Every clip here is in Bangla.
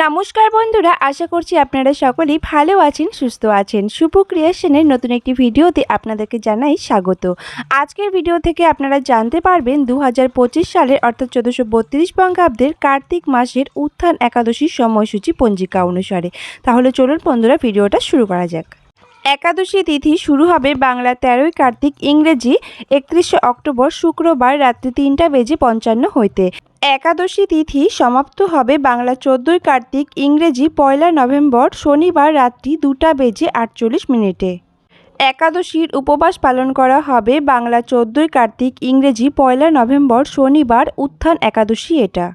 নমস্কার বন্ধুরা, আশা করছি আপনারা সকলেই ভালো আছেন, সুস্থ আছেন। শুভ ক্রিয়েশনের নতুন একটি ভিডিওতে আপনাদেরকে জানাই স্বাগত। আজকের ভিডিও থেকে আপনারা জানতে পারবেন দু হাজার পঁচিশ সালের অর্থাৎ চোদ্দোশো বত্রিশ বঙ্গাব্দের কার্তিক মাসের উত্থান একাদশীর সময়সূচি পঞ্জিকা অনুসারে। তাহলে চলুন বন্ধুরা, ভিডিওটা শুরু করা যাক। একাদশী তিথি শুরু হবে বাংলা তেরোই কার্তিক ইংরেজি, একত্রিশে অক্টোবর শুক্রবার রাত্রি তিনটা বেজে পঞ্চান্ন হইতে। একাদশী তিথি সমাপ্ত হবে বাংলা চোদ্দই কার্তিক ইংরেজি পয়লা নভেম্বর শনিবার রাত্রি দুটা বেজে আটচল্লিশ মিনিটে। একাদশীর উপবাস পালন করা হবে বাংলা চোদ্দই কার্তিক ইংরেজি পয়লা নভেম্বর শনিবার উত্থান একাদশী এটা।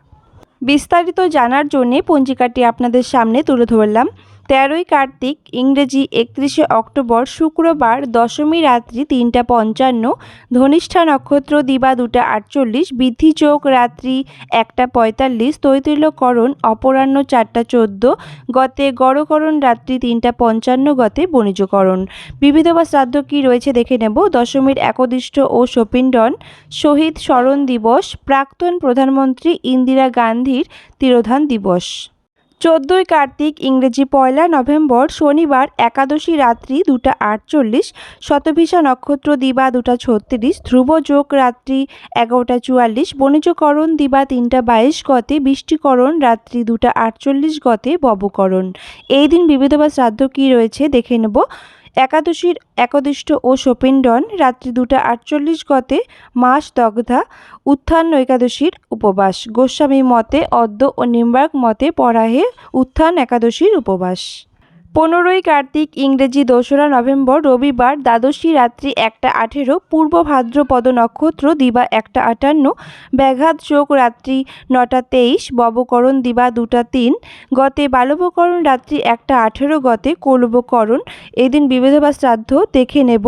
বিস্তারিত জানার জন্যে পঞ্জিকাটি আপনাদের সামনে তুলে ধরলাম। তেরোই কার্তিক, ইংরেজি একত্রিশে অক্টোবর শুক্রবার দশমী রাত্রি তিনটা পঞ্চান্ন, ধনিষ্ঠা নক্ষত্র দিবা দুটা আটচল্লিশ বৃদ্ধি চোখ রাত্রি একটা পঁয়তাল্লিশ, তৈতিল্যকরণ অপরাহ্ন চারটা চোদ্দ, গতে গড়করণ রাত্রি তিনটা পঞ্চান্ন, গতে বণিজকরণ। বিবিধ বা শ্রাদ্ধ কী রয়েছে দেখে নেব। দশমীর একদিষ্ট ও শপিণ্ডন শহীদ স্মরণ দিবস, প্রাক্তন প্রধানমন্ত্রী ইন্দিরা গান্ধীর তিরোধান দিবস। চোদ্দোই কার্তিক, ইংরেজি পয়লা নভেম্বর শনিবার একাদশী রাত্রি দুটা আটচল্লিশ, শতভিসা নক্ষত্র দিবা দুটা ছত্রিশ, ধ্রুব যোগ রাত্রি এগারোটা চুয়াল্লিশ, বণিজকরণ দিবা তিনটা বাইশ গতে, বৃষ্টিকরণ রাত্রি দুটা আটচল্লিশ গতে, ববকরণ। এই দিন বিবিধ বা শ্রাদ্ধ কী রয়েছে দেখে নেব। একাদশীর একদিষ্ট ও শপিণ্ডন রাত্রি দুটা আটচল্লিশ গতে মাস দগ্ধা উত্থান একাদশীর উপবাস। গোস্বামী মতে, অদ্য ও নিম্বার্ক মতে পরাহে উত্থান একাদশীর উপবাস। পনেরোই কার্তিক ইংরেজি দোসরা নভেম্বর রবিবার দ্বাদশী রাত্রি একটা আঠেরো, পূর্ব ভাদ্রপদ নক্ষত্র দিবা একটা আটান্ন, ব্যাঘাত চোখ রাত্রি নটা তেইশ, ববকরণ দিবা দুটা তিন, গতে বালবকরণ রাত্রি একটা আঠেরো, গতে কলবকরণ। এদিন বিবিধ বা শ্রাদ্ধ দেখে নেব।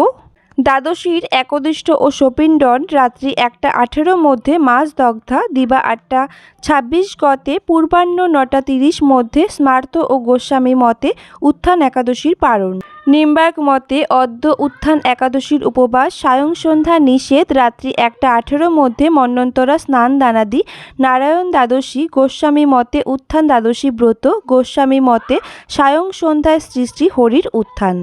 দ্বাদশীর একদিষ্ট ও শপিণ্ডন রাত্রি একটা আঠেরো মধ্যে মাস দগ্ধা দিবা আটটা ছাব্বিশ গতে পূর্বাহ্ন নটা তিরিশ মধ্যে স্মার্ত ও গোস্বামী মতে উত্থান একাদশীর পারণ নিম্বার্ক মতে অদ্য উত্থান একাদশীর উপবাস, সায়ং সন্ধ্যা নিষেধ, রাত্রি একটা আঠেরো মধ্যে মন্বন্তরা স্নান দানাদি, নারায়ণ দ্বাদশী, গোস্বামী মতে উত্থান দ্বাদশী ব্রত, গোস্বামী মতে সায়ং সন্ধ্যায় সৃষ্টি হরির উত্থান।